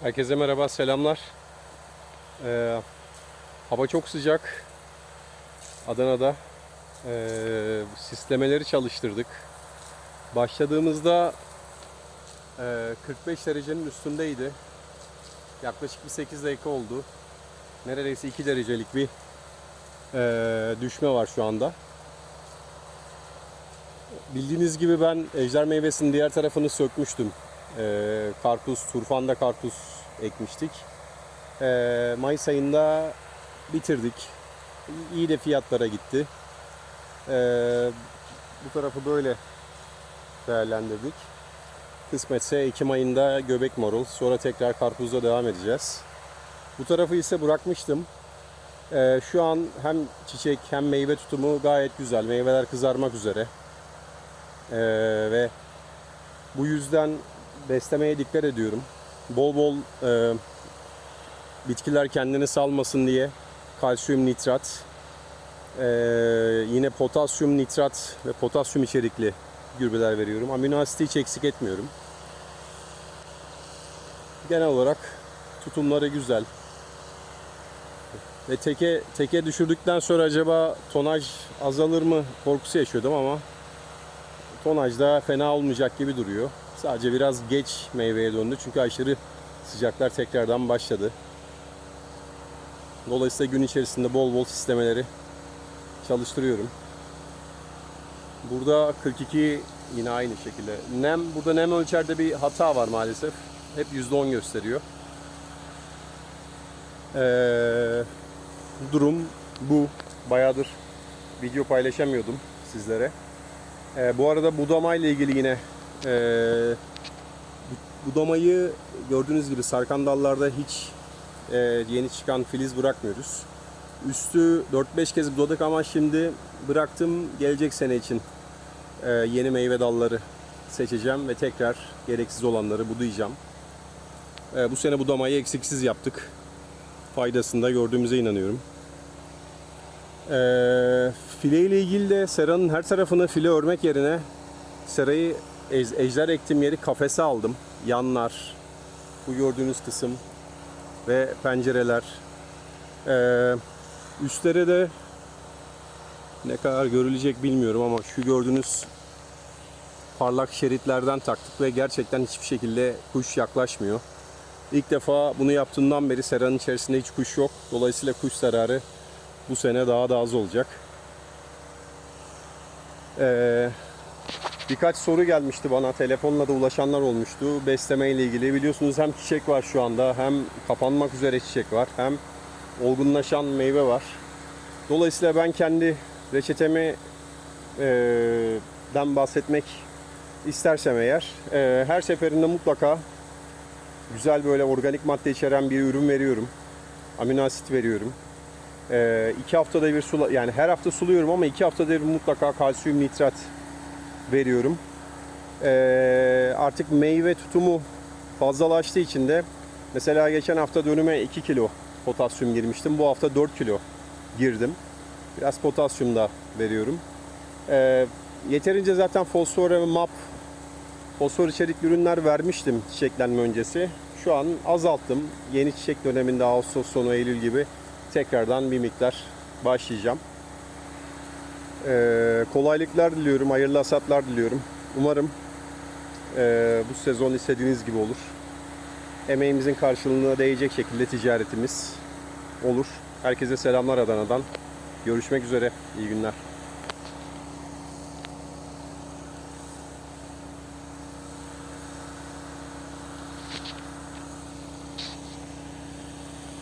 Herkese merhaba, selamlar. Ee, hava çok sıcak. Adana'da ee, sistlemeleri çalıştırdık. Başladığımızda ee, 45 derecenin üstündeydi. Yaklaşık bir 8 dakika oldu. Neredeyse 2 derecelik bir ee, düşme var şu anda. Bildiğiniz gibi ben ejder meyvesinin diğer tarafını sökmüştüm. Ee, karpuz, turfanda karpuz ekmiştik. Ee, Mayıs ayında bitirdik. İyi de fiyatlara gitti. Ee, bu tarafı böyle değerlendirdik. Kısmetse Ekim ayında göbek marul, sonra tekrar karpuzla devam edeceğiz. Bu tarafı ise bırakmıştım. Ee, şu an hem çiçek hem meyve tutumu gayet güzel. Meyveler kızarmak üzere. Ee, ve bu yüzden beslemeye dikkat ediyorum. Bol bol e, bitkiler kendini salmasın diye kalsiyum nitrat, e, yine potasyum nitrat ve potasyum içerikli gübreler veriyorum. Amino asiti hiç eksik etmiyorum. Genel olarak tutumları güzel. Ve teke teke düşürdükten sonra acaba tonaj azalır mı korkusu yaşıyordum ama tonaj da fena olmayacak gibi duruyor. Sadece biraz geç meyveye döndü çünkü aşırı sıcaklar tekrardan başladı. Dolayısıyla gün içerisinde bol bol sistemeleri çalıştırıyorum. Burada 42 yine aynı şekilde. Nem, burada nem ölçerde bir hata var maalesef. Hep %10 gösteriyor. Ee, durum bu. Bayağıdır video paylaşamıyordum sizlere. Ee, bu arada budama ile ilgili yine e, bu- budamayı gördüğünüz gibi sarkan dallarda hiç e, yeni çıkan filiz bırakmıyoruz. Üstü 4-5 kez budadık ama şimdi bıraktım gelecek sene için e, yeni meyve dalları seçeceğim ve tekrar gereksiz olanları budayacağım. E, bu sene budamayı eksiksiz yaptık. Faydasını da gördüğümüze inanıyorum. E, file ile ilgili de seranın her tarafını file örmek yerine serayı ejder ektiğim yeri kafese aldım. Yanlar, bu gördüğünüz kısım ve pencereler. Ee, üstlere de ne kadar görülecek bilmiyorum ama şu gördüğünüz parlak şeritlerden taktık ve gerçekten hiçbir şekilde kuş yaklaşmıyor. İlk defa bunu yaptığımdan beri seranın içerisinde hiç kuş yok. Dolayısıyla kuş zararı bu sene daha da az olacak. Ee, birkaç soru gelmişti bana. Telefonla da ulaşanlar olmuştu. Besleme ile ilgili. Biliyorsunuz hem çiçek var şu anda hem kapanmak üzere çiçek var. Hem olgunlaşan meyve var. Dolayısıyla ben kendi reçetemi e, den bahsetmek istersem eğer e, her seferinde mutlaka güzel böyle organik madde içeren bir ürün veriyorum. Amino asit veriyorum. E, iki haftada bir sula yani her hafta suluyorum ama iki haftada bir mutlaka kalsiyum nitrat veriyorum. E, artık meyve tutumu fazlalaştığı için de mesela geçen hafta dönüme 2 kilo potasyum girmiştim. Bu hafta 4 kilo girdim. Biraz potasyum da veriyorum. E, yeterince zaten fosfor ve map fosfor içerikli ürünler vermiştim çiçeklenme öncesi. Şu an azalttım. Yeni çiçek döneminde Ağustos sonu Eylül gibi tekrardan bir miktar başlayacağım. Ee, kolaylıklar diliyorum, hayırlı hasatlar diliyorum. Umarım ee, bu sezon istediğiniz gibi olur. Emeğimizin karşılığına değecek şekilde ticaretimiz olur. Herkese selamlar Adana'dan. Görüşmek üzere. İyi günler.